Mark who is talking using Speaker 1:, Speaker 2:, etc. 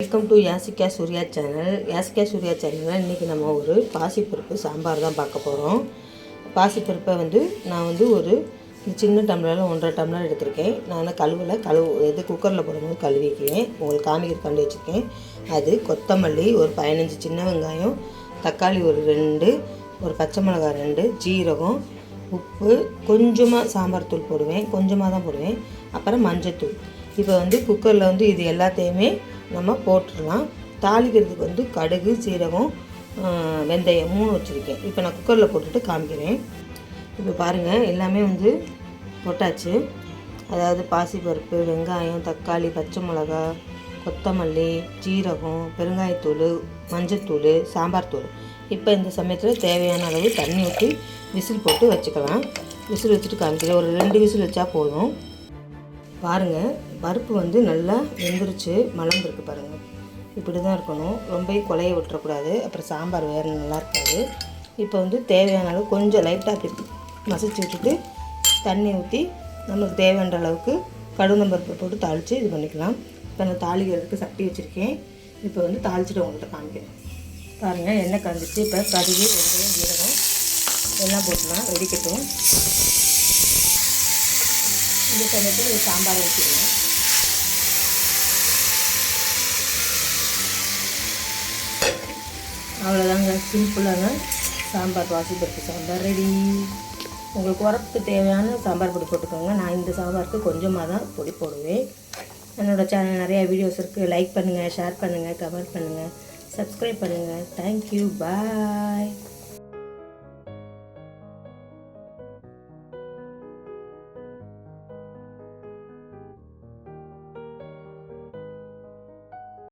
Speaker 1: Welcome to Yasika Surya channel Yasika Surya சேனலில் இன்றைக்கி நம்ம ஒரு பாசிப்பருப்பு சாம்பார் தான் பார்க்க போகிறோம் பாசிப்பருப்பை வந்து நான் வந்து ஒரு சின்ன டம்ளரில் ஒன்றரை டம்ளர் எடுத்திருக்கேன். நான் கழுவில் கழுவு இது குக்கரில் போடும்போது கழுவிக்குவேன். உங்களுக்கு காமிக்கிறக்காண்டி வச்சுருக்கேன். அது கொத்தமல்லி ஒரு பதினஞ்சு சின்ன வெங்காயம் தக்காளி ஒரு ரெண்டு ஒரு பச்சை மிளகாய் ரெண்டு ஜீரகம் உப்பு கொஞ்சமாக சாம்பார் தூள் போடுவேன். கொஞ்சமாக தான் போடுவேன். அப்புறம் மஞ்சத்தூள். இப்போ வந்து குக்கரில் வந்து இது எல்லாத்தையுமே நம்ம போட்டுடலாம். தாளிக்கிறதுக்கு வந்து கடுகு சீரகம் வெந்தயம் மூணு வச்சுருக்கேன். இப்போ நான் குக்கரில் போட்டுட்டு காமிக்கிறேன். இப்போ பாருங்கள் எல்லாமே வந்து போட்டாச்சு. அதாவது பாசிப்பருப்பு வெங்காயம் தக்காளி பச்சை மிளகா கொத்தமல்லி ஜீரகம் பெருங்காயத்தூள் மஞ்சத்தூள் சாம்பார் தூள். இப்போ இந்த சமயத்தில் தேவையான அளவு தண்ணி ஊற்றி விசில் போட்டு வச்சுக்கலாம். விசில் வச்சுட்டு காமிக்கிறேன். ஒரு ரெண்டு விசில் வச்சா போதும். பாருங்கள் பருப்பு வந்து நல்லா வெந்துருச்சு மலர்ந்துருக்கு பாருங்கள் இப்படி தான் இருக்கணும். ரொம்ப கொலைய விட்டுறக்கூடாது. அப்புறம் சாம்பார் வேறு நல்லா இருக்காது. இப்போ வந்து தேவையான அளவு கொஞ்சம் லைட்டாக அப்படி மசிச்சு விட்டுட்டு தண்ணி ஊற்றி நமக்கு தேவையான அளவுக்கு கடுந்த பருப்பை போட்டு தாளித்து இது பண்ணிக்கலாம். இப்போ நான் தாளிக்கிறதுக்கு சட்டி வச்சுருக்கேன். இப்போ வந்து தாளிச்சுட்டு உங்கள்கிட்ட காமிக்கிறேன். பாருங்கள் எண்ணெய் காஞ்சிச்சு. இப்போ கடுகு வெங்காயம் ஜீரகம் எல்லாம் போட்டுலாம். வெடிக்கட்டும். இந்த சமயத்தில் சாம்பார் வச்சுக்கலாம். அவ்வளோதாங்க சிம்பிளான சாம்பார் பாசிப்பருப்பு சாம்பார் ரெடி உங்களுக்கு உரத்துக்கு தேவையான சாம்பார் பொடி போட்டுக்கோங்க. நான் இந்த சாம்பாருக்கு கொஞ்சமாக தான் பொடி போடுவேன். என்னோடய சேனல் நிறைய வீடியோஸ் இருக்குது லைக் பண்ணுங்கள் ஷேர் பண்ணுங்கள் கமெண்ட் பண்ணுங்கள் சப்ஸ்கிரைப் பண்ணுங்கள் தேங்க்யூ பாய்